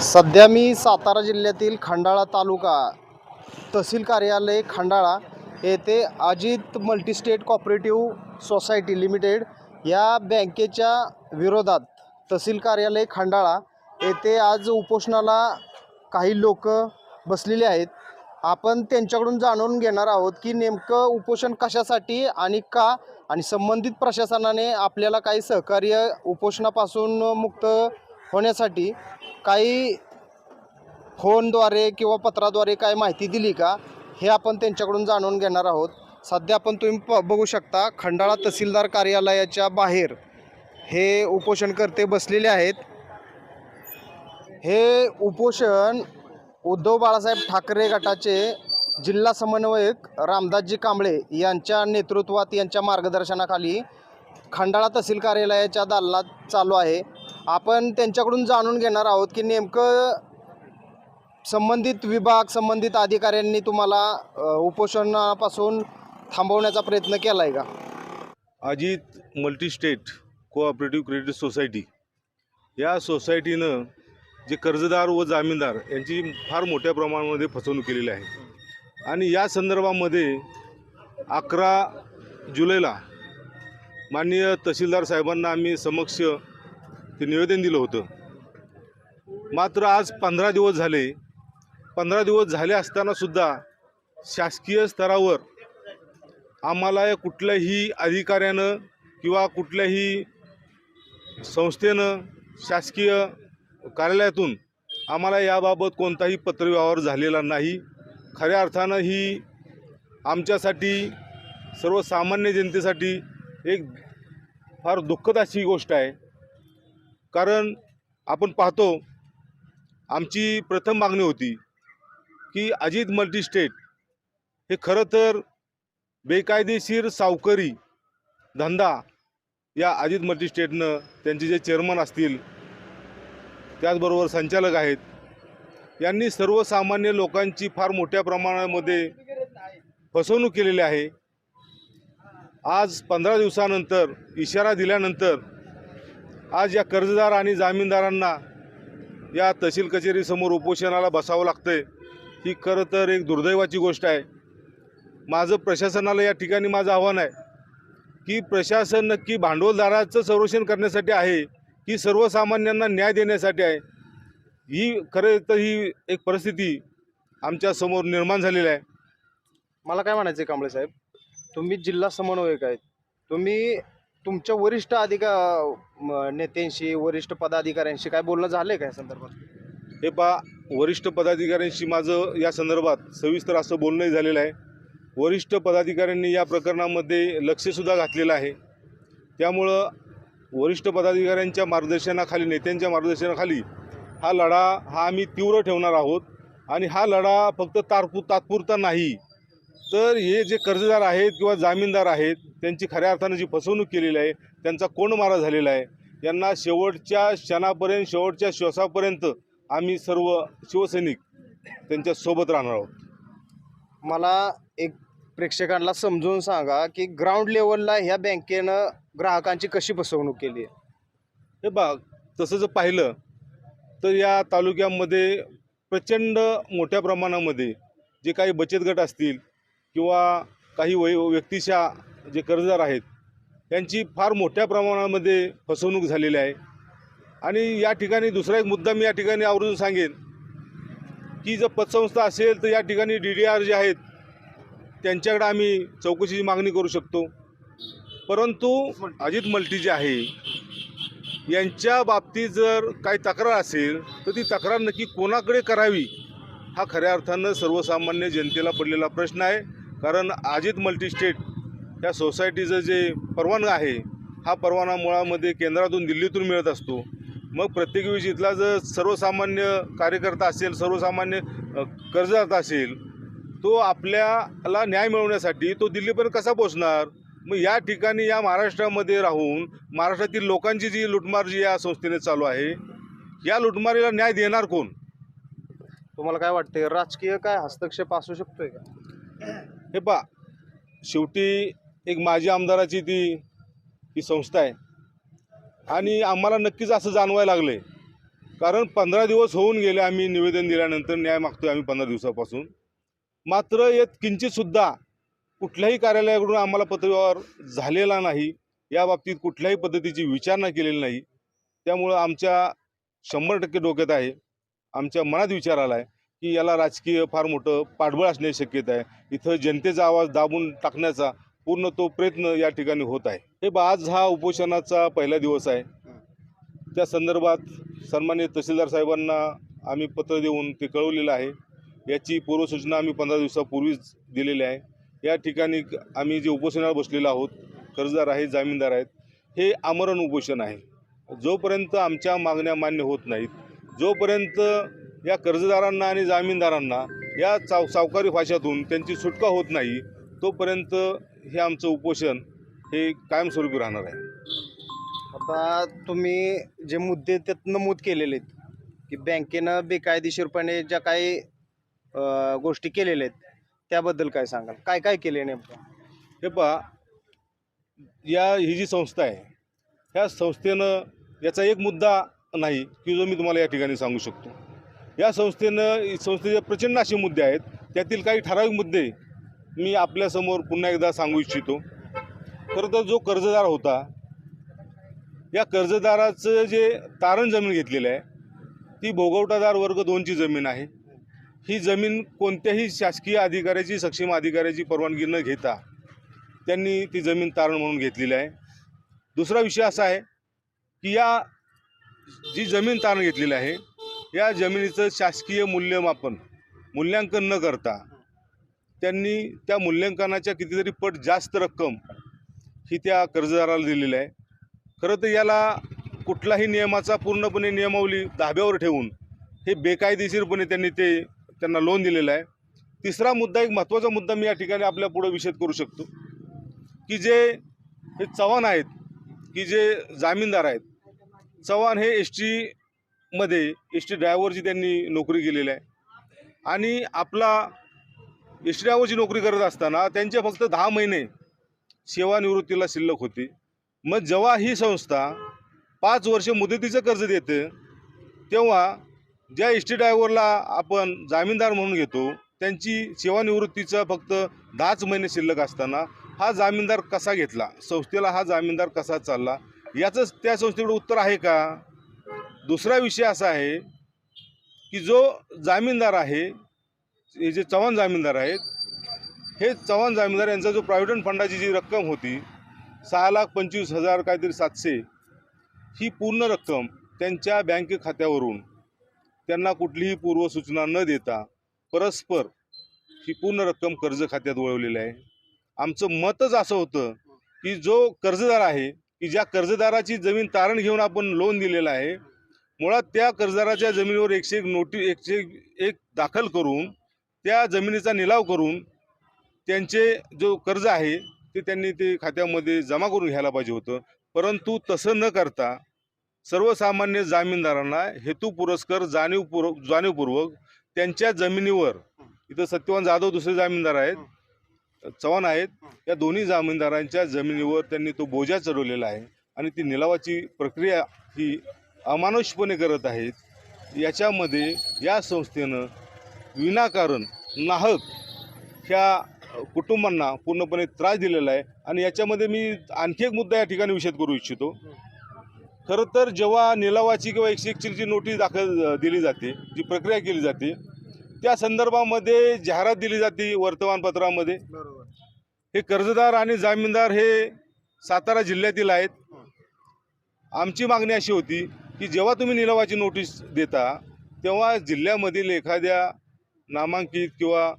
सध्या मी सातारा जिल्ह्यातील खंडाळा तालुका तहसील कार्यालय खंडाळा येथे Ajit multistate cooperative society limited या बँकेच्या विरोधात तहसील कार्यालय खंडाळा येथे आज उपोषणाला काही लोक बसलेले आहेत. आपण त्यांच्याकडून जाणून घेणार आहोत की नेमकं उपोषण कशासाठी आणि का आणि संबंधित प्रशासनाने आपल्याला काही सहकार्य उपोषणापासून मुक्त होण्यासाठी काही फोनद्वारे किंवा पत्राद्वारे काय माहिती दिली का हे आपण त्यांच्याकडून जाणून घेणार आहोत. सध्या आपण तुम्ही प बघू शकता खंडाळा तहसीलदार कार्यालयाच्या बाहेर हे उपोषणकर्ते बसलेले आहेत. हे उपोषण उद्धव बाळासाहेब ठाकरे गटाचे जिल्हा समन्वयक रामदासजी कांबळे यांच्या नेतृत्वात यांच्या मार्गदर्शनाखाली खंडाळा तहसील कार्यालयाच्या दालनात चालू आहे. आपण त्यांच्याकडून जाणून घेणार आहोत की नेमकं संबंधित विभाग संबंधित अधिकाऱ्यांनी तुम्हाला उपोषणापासून थांबवण्याचा प्रयत्न केला आहे का? Ajit multistate cooperative credit society. या सोसायटीनं जे कर्जदार व जामीनदार यांची फार मोठ्या प्रमाणामध्ये फसवणूक केलेली आहे. आणि या संदर्भामध्ये अकरा जुलैला माननीय तहसीलदार साहेबांना आम्ही समक्ष ते निवेदन दिलं होतं. मात्र आज पंधरा दिवस झाले. पंधरा दिवस झाले असतानासुद्धा शासकीय स्तरावर आम्हाला या कुठल्याही अधिकाऱ्यानं किंवा कुठल्याही संस्थेनं शासकीय कार्यालयातून आम्हाला याबाबत कोणताही पत्रव्यवहार झालेला नाही. खऱ्या अर्थानं ही आमच्यासाठी सर्वसामान्य जनतेसाठी एक फार दुःखद अशी गोष्ट आहे. कारण आपण पाहतो आमची प्रथम मागणी होती की अजित मल्टीस्टेट हे खरं तर बेकायदेशीर सावकारी धंदा या अजित मल्टीस्टेटनं त्यांचे जे चेअरमन असतील त्याचबरोबर संचालक आहेत यांनी सर्वसामान्य लोकांची फार मोठ्या प्रमाणामध्ये फसवणूक केलेली आहे. आज पंधरा दिवसानंतर इशारा दिल्यानंतर आज या कर्जदार आणि जामीनदारांना या तहसील कचेरीसमोर उपोषणाला बसावं लागतंय ही खरं तर एक दुर्दैवाची गोष्ट आहे. माझं प्रशासनाला या ठिकाणी माझं आव्हान आहे की प्रशासन नक्की भांडवलदाराचं संरक्षण करण्यासाठी आहे की सर्वसामान्यांना न्याय देण्यासाठी आहे ही खरं तर ही एक परिस्थिती आमच्यासमोर निर्माण झालेली आहे. मला काय म्हणायचं आहे कांबळे साहेब? तुम्ही जिल्हा समन्वयक आहेत. तुम्ही तुमच्या वरिष्ठ अधिका म, नेत्यांशी वरिष्ठ पदाधिकाऱ्यांशी काय बोलणं झालं आहे का या संदर्भात? हे पा वरिष्ठ पदाधिकाऱ्यांशी माझं या संदर्भात सविस्तर असं बोलणंही झालेलं आहे. वरिष्ठ पदाधिकाऱ्यांनी या प्रकरणामध्ये लक्षसुद्धा घातलेलं आहे. त्यामुळं वरिष्ठ पदाधिकाऱ्यांच्या मार्गदर्शनाखाली नेत्यांच्या मार्गदर्शनाखाली हा लढा हा आम्ही तीव्र ठेवणार आहोत. आणि हा लढा फक्त तारपू तात्पुरता नाही. तर हे जे कर्जदार आहेत किंवा जामीनदार आहेत त्यांची खऱ्या अर्थानं जी फसवणूक केलेली आहे त्यांचा कोंडमारा झालेला आहे. यांना शेवटच्या क्षणापर्यंत शेवटच्या श्वासापर्यंत आम्ही सर्व शिवसैनिक त्यांच्यासोबत राहणार आहोत. मला एक प्रेक्षकांना समजून सांगा की ग्राउंड लेवलला ह्या बँकेनं ग्राहकांची कशी फसवणूक केली आहे? हे बघ तसं जर पाहिलं तर या तालुक्यामध्ये प्रचंड मोठ्या प्रमाणामध्ये जे काही बचत गट असतील किंवा काही वै व्यक्तीच्या जे कर्जदार आहेत त्यांची फार मोठ्या प्रमाणामध्ये फसवणूक झालेली आहे. आणि या ठिकाणी दुसरा एक मुद्दा मी या ठिकाणी आवर्जून सांगेन की जर पतसंस्था असेल तर या ठिकाणी डी डी आर जे आहेत त्यांच्याकडे आम्ही चौकशीची मागणी करू शकतो. परंतु अजित मल्टी जे आहे यांच्या बाबतीत जर काही तक्रार असेल तर ती तक्रार नक्की कोणाकडे करावी हा खऱ्या अर्थानं सर्वसामान्य जनतेला पडलेला प्रश्न आहे. कारण अजित मल्टीस्टेट या सोसायटीचं जे परवाना आहे हा परवाना मुळामध्ये केंद्रातून दिल्लीतून मिळत असतो. मग प्रत्येक वेळी इथला जर सर्वसामान्य कार्यकर्ता असेल सर्वसामान्य अ, कर्जदाता असेल तो आपल्याला न्याय मिळवण्यासाठी तो दिल्लीपर्यंत कसा पोचणार मग या ठिकाणी या महाराष्ट्रामध्ये राहून महाराष्ट्रातील लोकांची जी लुटमार जी या संस्थेने चालू आहे या लुटमारीला न्याय देणार कोण? तुम्हाला काय वाटते राजकीय काय हस्तक्षेप असू शकतोय का? हे पा शेवटी एक माजी आमदाराची ती ही संस्था आहे. आणि आम्हाला नक्कीच असं जाणवायला लागलं आहे कारण पंधरा दिवस होऊन गेले आम्ही निवेदन दिल्यानंतर न्याय मागतोय आम्ही पंधरा दिवसापासून. मात्र यात किंचितसुद्धा कुठल्याही कार्यालयाकडून आम्हाला पत्रव्यवहार झालेला नाही. या बाबतीत कुठल्याही पद्धतीची विचारणा केलेली नाही. त्यामुळं आमच्या शंभर टक्के डोक्यात आहे. आमच्या मनात विचार आला आहे की याला राजकीय फार मोठं पाठबळ असण्याची शक्यता आहे. इथं जनतेचा आवाज दाबून टाकण्याचा पूर्ण तो प्रयत्न या ठिकाणी होत आहे. हे आज हा उपोषणाचा पहिला दिवस आहे. त्या संदर्भात सन्मान्य तहसीलदार साहेबांना आम्ही पत्र देऊन ते कळवलेलं आहे. याची पूर्वसूचना आम्ही पंधरा दिवसापूर्वीच दिलेली आहे. या ठिकाणी आम्ही जे उपोषणाला बसलेलो आहोत कर्जदार आहेत जामीनदार आहेत हे आमरण उपोषण आहे. जोपर्यंत आमच्या मागण्या मान्य होत नाहीत जोपर्यंत या कर्जदारांना आणि जामीनदारांना या चाव सावकारी फाशातून त्यांची सुटका होत नाही तोपर्यंत हे आमचं उपोषण हे कायमस्वरूपी राहणार आहे. आता तुम्ही जे मुद्दे त्यात नमूद केलेले आहेत की बँकेनं बेकायदेशीरपणे ज्या काही अ, गोष्टी केलेल्या आहेत त्याबद्दल काय सांगाल? काय काय केले नेमकं? हे पहा या ही जी संस्था आहे ह्या संस्थेनं याचा एक मुद्दा नाही की जो मी तुम्हाला या ठिकाणी सांगू शकतो. या संस्थेनं संस्थेचे प्रचंड असे मुद्दे आहेत. त्यातील काही ठराविक मुद्दे मी आपल्यासमोर पुन्हा एकदा सांगू इच्छितो. खरं तर जो कर्जदार होता या कर्जदाराचं जे तारण जमीन घेतलेलं आहे ती भोगवटादार वर्ग दोनची जमीन आहे. ही जमीन कोणत्याही शासकीय अधिकाऱ्याची सक्षम अधिकाऱ्याची परवानगी न घेता त्यांनी ती जमीन तारण म्हणून घेतलेली आहे. दुसरा विषय असा आहे की या जी जमीन तारण घेतलेली आहे या जमिनीचं शासकीय मूल्यमापन मूल्यांकन न करता त्यांनी त्या मूल्यांकनाच्या कितीतरी पट जास्त रक्कम ही त्या कर्जदाराला दिलेली आहे. खरं तर याला कुठलाही नियमाचा पूर्णपणे नियमावली धाब्यावर ठेवून हे बेकायदेशीरपणे त्यांनी ते त्यांना लोन दिलेलं आहे. तिसरा मुद्दा एक महत्त्वाचा मुद्दा मी या ठिकाणी आपल्या पुढं विषद करू शकतो. की जे हे चव्हाण आहेत की जे जामीनदार आहेत चव्हाण हे एस टी मध्ये एस टी ड्रायव्हरची त्यांनी नोकरी केलेली आहे. आणि आपला एस टी ड्रायव्हरची नोकरी करत असताना त्यांचे फक्त दहा महिने सेवानिवृत्तीला शिल्लक होती. मग जेव्हा ही संस्था पाच वर्ष मुदतीचं कर्ज देते तेव्हा ज्या एस टी ड्रायव्हरला आपण जामीनदार म्हणून घेतो त्यांची सेवानिवृत्तीचं फक्त दहाच महिने शिल्लक असताना हा जामीनदार कसा घेतला? संस्थेला हा जामीनदार कसा चालला? याचंच त्या संस्थेकडे उत्तर आहे का? दुसरा विषय असा आहे की जो जामीनदार आहे हे जे चव्हाण जामीनदार आहेत हे चव्हाण जामीनदार यांचा जो प्रॉव्हिडंट फंडाची जी रक्कम होती सहा लाख पंचवीस हजार काहीतरी सातशे ही पूर्ण रक्कम त्यांच्या बँक खात्यावरून त्यांना कुठलीही पूर्वसूचना न देता परस्पर ही पूर्ण रक्कम कर्ज खात्यात वळवलेली आहे. आमचं मतच असं होतं की जो कर्जदार आहे की ज्या कर्जदाराची जमीन तारण घेऊन आपण लोन दिलेलं आहे मुळात त्या कर्जदाराच्या जमिनीवर एकशे एक नोटी एकशे एक- एक दाखल करून त्या जमिनीचा निलाव करून त्यांचे जो कर्ज आहे ते त्यांनी ते खात्यामध्ये जमा करून घ्यायला पाहिजे होतं. परंतु तसं न करता सर्वसामान्य जामीनदारांना हेतू पुरस्कर जाणीवपूर्वक जाणीवपूर्वक त्यांच्या जमिनीवर इथं सत्यवान जाधव दुसरे जामीनदार आहेत चव्हाण आहेत या दोन्ही जामीनदारांच्या जमिनीवर त्यांनी तो बोजा चढवलेला आहे आणि ती निलावाची प्रक्रिया ही अमानुषपणे करत आहेत याच्यामध्ये या संस्थेनं विनाकारण नाहक ह्या कुटुंबांना पूर्णपणे त्रास दिलेला आहे. आणि याच्यामध्ये मी आणखी एक मुद्दा या ठिकाणी विषद करू इच्छितो. खरं तर जेव्हा निलावाची किंवा एकशे एकची जी नोटीस दाखल दिली जाते जी प्रक्रिया केली जाते त्या संदर्भामध्ये जाहिरात दिली जाते वर्तमानपत्रामध्ये. हे कर्जदार आणि जामीनदार हे सातारा जिल्ह्यातील आहेत. आमची मागणी अशी होती की जेव्हा तुम्ही निलावाची नोटीस देता तेव्हा जिल्ह्यामधील एखाद्या नामांकित किंवा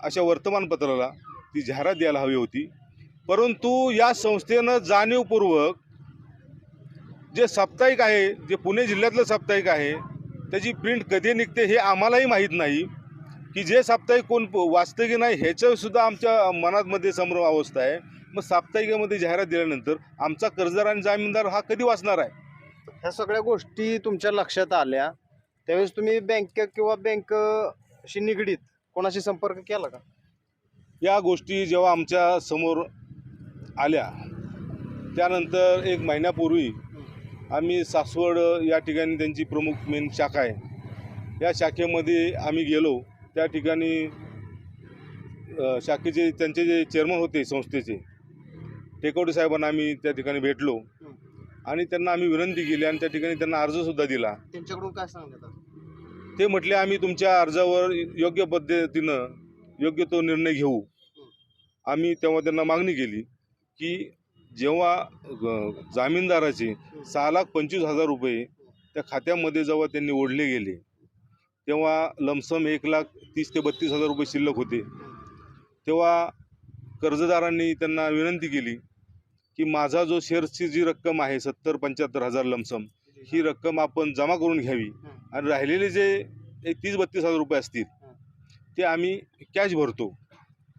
अशा वर्तमानपत्राला ती जाहिरात द्यायला हवी होती. परंतु या संस्थेनं जाणीवपूर्वक जे साप्ताहिक आहे जे पुणे जिल्ह्यातलं साप्ताहिक आहे त्याची प्रिंट कधी निघते हे आम्हालाही माहीत नाही. की जे साप्ताहिक कोण वाचतं की नाही ह्याच्यासुद्धा आमच्या मनातमध्ये संभ्रम अवस्था आहे. मग साप्ताहिकामध्ये जाहिरात दिल्यानंतर आमचा कर्जदार आणि जामीनदार हा कधी वाचणार आहे? ह्या सगळ्या गोष्टी तुमच्या लक्षात आल्या. त्यावेळेस तुम्ही बँक किंवा बँकशी निगडीत कोणाशी संपर्क केला का? या गोष्टी जेव्हा आमच्यासमोर आल्या त्यानंतर एक महिन्यापूर्वी आम्ही सासवड या ठिकाणी त्यांची प्रमुख मेन शाखा आहे. या शाखेमध्ये आम्ही गेलो. त्या ठिकाणी शाखेचे त्यांचे जे चेअरमन होते संस्थेचे टेकवडे साहेबांना आम्ही त्या ठिकाणी भेटलो. आणि त्यांना आम्ही विनंती केली आणि त्या ठिकाणी त्यांना अर्जसुद्धा दिला. त्यांच्याकडून काय सांगण्यात ते म्हटले आम्ही तुमच्या अर्जावर योग्य पद्धतीनं योग्य तो निर्णय घेऊ. आम्ही तेव्हा त्यांना मागणी केली की जेव्हा जामीनदाराचे सहा लाख पंचवीस हजार रुपये त्या खात्यामध्ये जेव्हा त्यांनी ओढले गेले तेव्हा लमसम एक लाख तीस ते बत्तीस हजार रुपये शिल्लक होते. तेव्हा कर्जदारांनी त्यांना विनंती केली की माझा जो शेअर्सची जी रक्कम आहे सत्तर पंच्याहत्तर हजार लमसम ही रक्कम आपण जमा करून घ्यावी. आणि राहिलेले जे एक तीस बत्तीस हजार रुपये असतील ते आम्ही कॅश भरतो.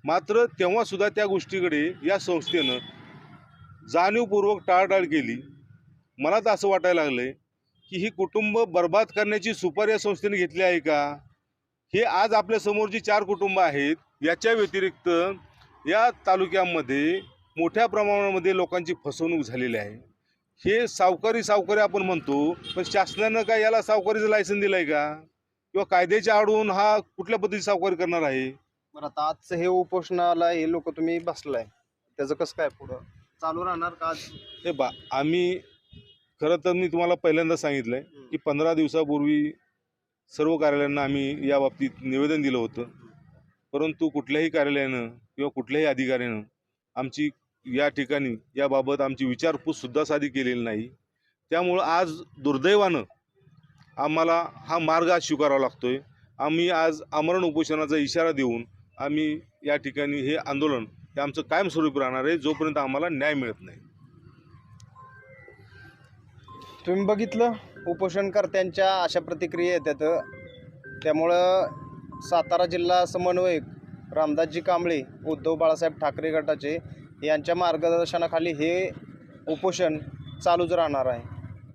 मात्र तेव्हासुद्धा त्या गोष्टीकडे या संस्थेनं जाणीवपूर्वक टाळटाळ केली. मला तर असं वाटायला लागलं आहे की ही कुटुंब बर्बाद करण्याची सुपारी या संस्थेने घेतली आहे का? हे आज आपल्यासमोर जी चार कुटुंब आहेत. याच्या व्यतिरिक्त या तालुक्यामध्ये मोठ्या प्रमाणामध्ये लोकांची फसवणूक झालेली आहे. हे सावकारी सावकारी आपण म्हणतो पण शासनानं काय याला सावकारीचं लायसन दिलं आहे का? किंवा कायद्याच्या आडून हा कुठल्या पद्धतीची सावकारी करणार आहे? बरं आता आजचं हे उपोषणाला हे लोक तुम्ही बसलाय. त्याचं कसं काय पुढं? चालू राहणार का आज? हे बा आम्ही खरं तर मी तुम्हाला पहिल्यांदा सांगितलं आहे की पंधरा दिवसापूर्वी सर्व कार्यालयांना आम्ही या बाबतीत निवेदन दिलं होतं. परंतु कुठल्याही कार्यालयानं किंवा कुठल्याही अधिकाऱ्यानं आमची या ठिकाणी याबाबत आमची विचारपूससुद्धा साधी केलेली नाही. त्यामुळं आज दुर्दैवानं आम्हाला हा मार्ग आज स्वीकारावा लागतो आहे आम्ही आज आमरण उपोषणाचा इशारा देऊन आम्ही या ठिकाणी हे आंदोलन हे आमचं कायमस्वरूपी राहणार आहे जोपर्यंत आम्हाला न्याय मिळत नाही. तुम्ही बघितलं उपोषणकर्त्यांच्या अशा प्रतिक्रिया येतात. त्यामुळं सातारा जिल्हा समन्वयक रामदासजी कांबळे उद्धव बाळासाहेब ठाकरे गटाचे यांच्या मार्गदर्शनाखाली हे उपोषण चालूच राहणार आहे.